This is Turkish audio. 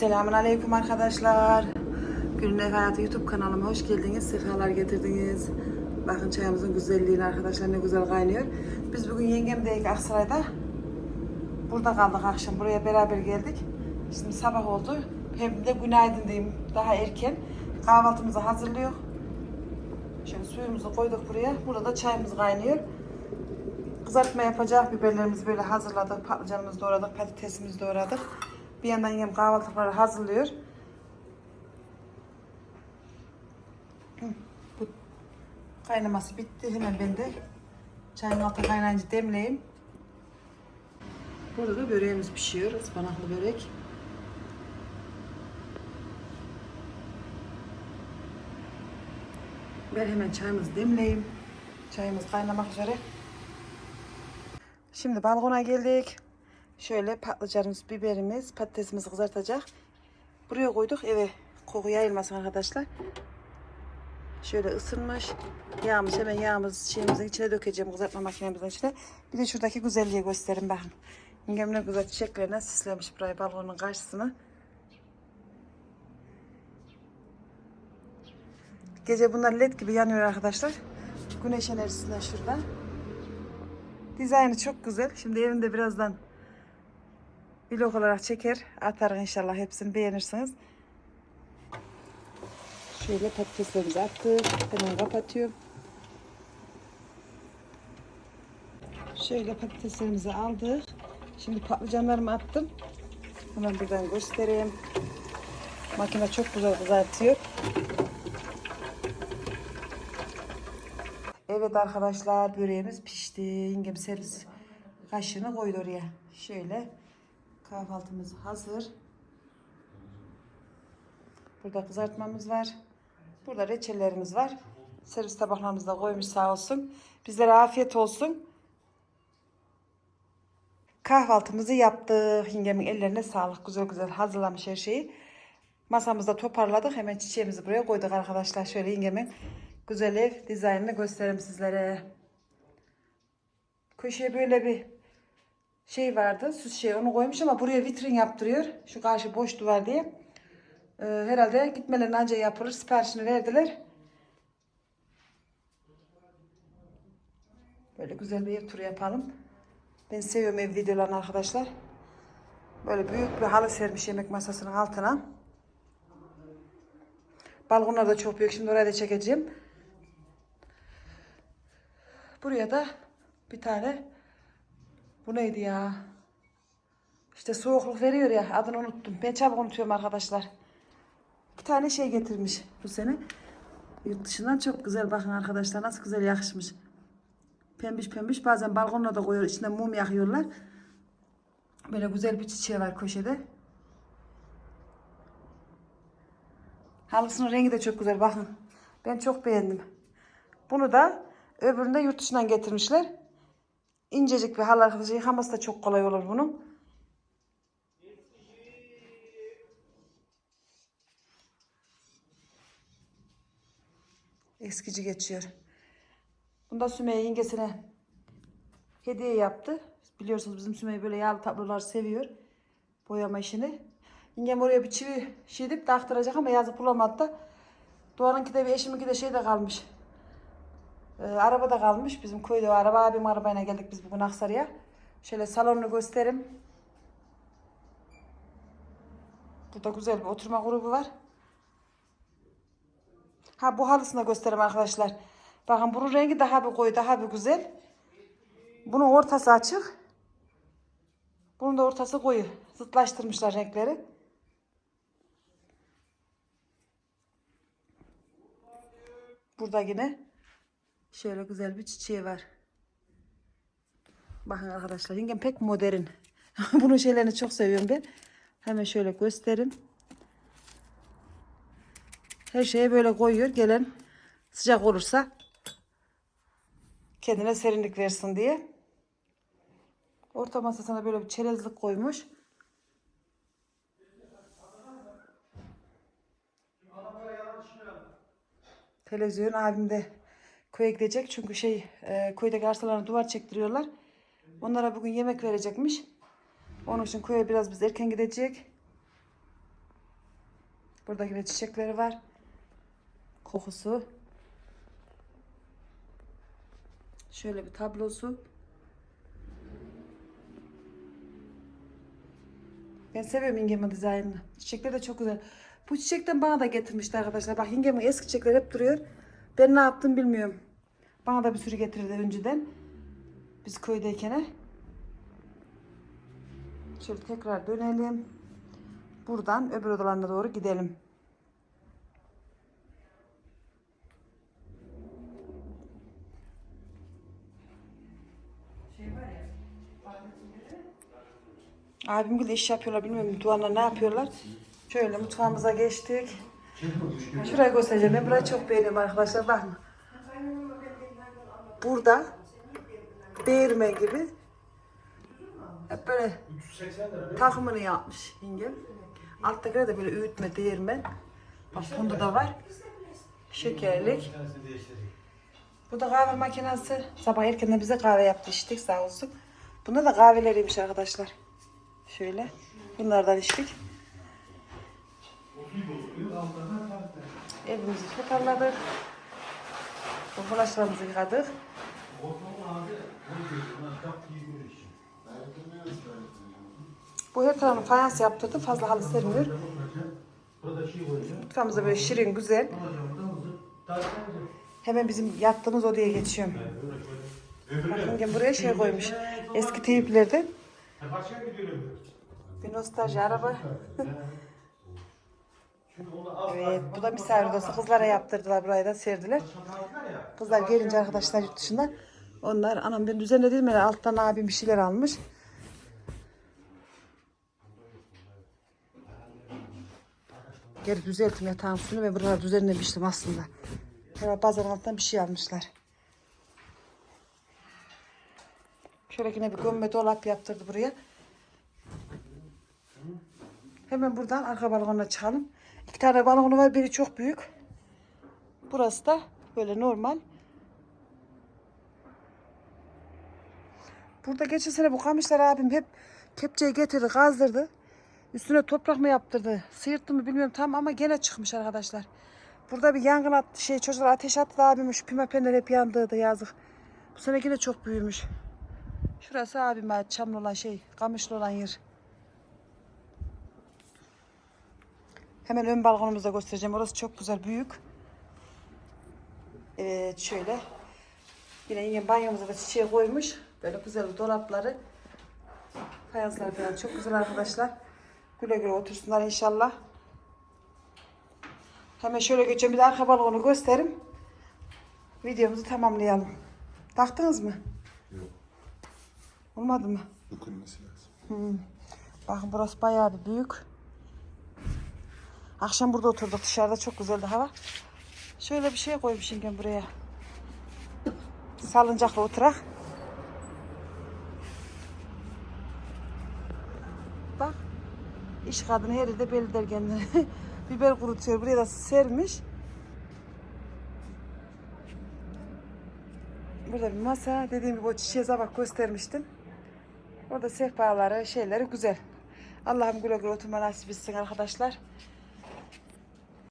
Selamun Aleyküm arkadaşlar. Gülün Ev Hayatı YouTube kanalıma hoş geldiniz. Sefalar getirdiniz. Bakın çayımızın güzelliğine arkadaşlar ne güzel kaynıyor. Biz bugün yengemdeyik Aksaray'da. Burada kaldık akşam. Buraya beraber geldik. Şimdi sabah oldu. Hem de günaydın diyeyim. Daha erken. Kahvaltımızı hazırlıyor. Şöyle suyumuzu koyduk buraya. Burada da çayımız kaynıyor. Kızartma yapacak biberlerimizi böyle hazırladık. Patlıcanımızı doğradık, patatesimizi doğradık. Bir yandan yem kahvaltıları hazırlıyor. Bu kaynaması bitti. Hemen ben de çayın altı kaynayınca demleyeyim. Burada da böreğimiz pişiyor. Ispanaklı börek. Ben hemen çayımızı demleyeyim. Çayımız kaynamak üzere. Şimdi balkona geldik. Şöyle patlıcanımız, biberimiz, patatesimizi kızartacak. Buraya koyduk eve koku yayılmasın arkadaşlar. Şöyle ısınmış. Yağımız hemen yağımız şeyimizin içine dökeceğim kızartma makinemizin içine. Bir de şuradaki güzelliği gösterin bakın. Yengem ne güzel çiçeklerine süslemiş burayı balkonun karşısını. Gece bunlar led gibi yanıyor arkadaşlar. Güneş enerjisinden şurada. Dizaynı çok güzel. Şimdi evimde birazdan vlog olarak çeker. Atarım inşallah hepsini beğenirsiniz. Şöyle patateslerimizi attık. Hemen kapatıyorum. Şöyle patateslerimizi aldık. Şimdi patlıcanlarımı attım. Hemen buradan göstereyim. Makine çok güzel kızartıyor. Evet arkadaşlar böreğimiz pişti. Yengem servis kaşığını koydu oraya. Şöyle kahvaltımız hazır. Burada kızartmamız var. Burada reçellerimiz var. Servis tabaklarımızı da koymuş sağ olsun. Bizlere afiyet olsun. Kahvaltımızı yaptık. Yengemin ellerine sağlık. Güzel güzel hazırlamış her şeyi. Masamızda toparladık. Hemen çiçeğimizi buraya koyduk arkadaşlar. Şöyle yengemin güzel ev dizaynını göstereyim sizlere. Köşeye böyle bir şey vardı. Süs şey onu koymuş ama buraya vitrin yaptırıyor. Şu karşı boş duvar diye. Ee, herhalde gitmelerini anca yapılır. Siparişini verdiler. Böyle güzel bir ev turu yapalım. Ben seviyorum ev videolarını arkadaşlar. Böyle büyük bir halı sermiş yemek masasının altına. Balkonlar da çok büyük. Şimdi oraya da çekeceğim. Buraya da bir tane bu neydi ya? İşte soğukluk veriyor ya adını unuttum. Ben çabuk unutuyorum arkadaşlar. Bir tane şey getirmiş bu sene. Yurt dışından çok güzel bakın arkadaşlar nasıl güzel yakışmış. Pembiş pembiş bazen balkonuna da koyuyor içinde mum yakıyorlar. Böyle güzel bir çiçeği var köşede. Halısının rengi de çok güzel bakın. Ben çok beğendim. Bunu da öbürünü de yurt dışından getirmişler. İncecik bir halı arkadaşlar. Yıkaması da çok kolay olur bunun. Eskici geçiyor. Bunda Sümeyye yengesine hediye yaptı. Biliyorsunuz bizim Sümeyye böyle yağlı tablolar seviyor. Boyama işini. Yengem oraya bir çivi şidip taktıracak ama yazıp bulamadı da. Doğan'ınki de bir eşiminki de şeyde kalmış. Ee, arabada kalmış. Bizim köyde o araba abim arabayla geldik biz bugün Aksaray'a. Şöyle salonunu göstereyim. Burada güzel bir oturma grubu var. Ha bu halısını göstereyim arkadaşlar. Bakın bunun rengi daha bir koyu, daha bir güzel. Bunun ortası açık. Bunun da ortası koyu. Zıtlaştırmışlar renkleri. Burada yine şöyle güzel bir çiçeği var. Bakın arkadaşlar yengem pek modern. Bunun şeylerini çok seviyorum ben. Hemen şöyle göstereyim. Her şeye böyle koyuyor. Gelen sıcak olursa kendine serinlik versin diye. Orta masasına böyle bir çerezlik koymuş. Televizyon abim de köye gidecek. Çünkü şey e, köydeki arsalarına duvar çektiriyorlar. Onlara bugün yemek verecekmiş. Onun için köye biraz biz erken gidecek. Burada yine çiçekleri var. Kokusu. Şöyle bir tablosu. Ben seviyorum yengemin dizaynını. Çiçekler de çok güzel. Bu çiçekten bana da getirmişti arkadaşlar. Bak yengemin eski çiçekler hep duruyor. Ben ne yaptım bilmiyorum. Bana da bir sürü getirdi önceden. Biz köydeyken. Şöyle tekrar dönelim. Buradan öbür odalarına doğru gidelim. Abim gibi iş yapıyorlar bilmiyorum duvarla ne yapıyorlar. Şöyle mutfağımıza geçtik. Şurayı göstereceğim. Ben burayı çok beğeniyorum arkadaşlar. Bakın. Burada değirmen gibi hep böyle takımını yapmış yengem. Alttakiler de böyle öğütme değirmen. Bak bunda da var. Şekerlik. Bu da kahve makinesi. Sabah erkenden bize kahve yaptı içtik sağ olsun. Bunda da kahveleriymiş arkadaşlar. Şöyle. Bunlardan içtik. Evimizi toparladık. Bu bulaşlarımızı yıkadık. Bu her tarafını fayans yaptırdı. Fazla halı sermiyor. Mutfağımıza böyle şirin, güzel. Hemen bizim yattığımız odaya geçiyorum. Bakın gel buraya şey koymuş. Eski teyiplerden. Bir nostalji araba. evet, bu da misafir odası. Kızlara yaptırdılar burayı da serdiler. Kızlar gelince arkadaşlar yurt dışından. Onlar anam ben düzenledim ya alttan abim bir şeyler almış. Geri düzelttim yatağın üstünü ve buraları düzenlemiştim aslında. Herhalde bazen alttan bir şey almışlar. Şöyle yine bir gömme dolap yaptırdı buraya. Hemen buradan arka balkona çıkalım. İki tane balkonu var. Biri çok büyük. Burası da böyle normal. Burada geçen sene bu kamışlar abim hep kepçeyi getirdi, kazdırdı. Üstüne toprak mı yaptırdı, sıyırttı mı bilmiyorum tam ama gene çıkmış arkadaşlar. Burada bir yangın attı, şey çocuklar ateş attı abim şu pimapenler hep yandıydı yazık. Bu sene yine çok büyümüş. Şurası abime ait çamlı olan şey, kamışlı olan yer. Hemen ön balkonumuzda göstereceğim. Orası çok güzel, büyük. Evet, şöyle. Yine yine banyomuza da çiçeği koymuş. Böyle güzel dolapları. Fayanslar falan çok güzel arkadaşlar. Güle güle otursunlar inşallah. Hemen şöyle geçelim. Bir de arka balkonu göstereyim. Videomuzu tamamlayalım. Taktınız mı? Yok. Olmadı mı? Dökülmesi lazım. Bakın burası bayağı bir büyük. Akşam burada oturduk dışarıda çok güzeldi hava. Şöyle bir şey koymuş yengem buraya. Salıncaklı oturak. Bak. iş kadını her yerde belli der. Biber kurutuyor. Buraya da sermiş. Burada bir masa. Dediğim gibi o çiçeğe sabah göstermiştim. Orada sehpaları, şeyleri güzel. Allah'ım güle güle oturma nasip etsin arkadaşlar.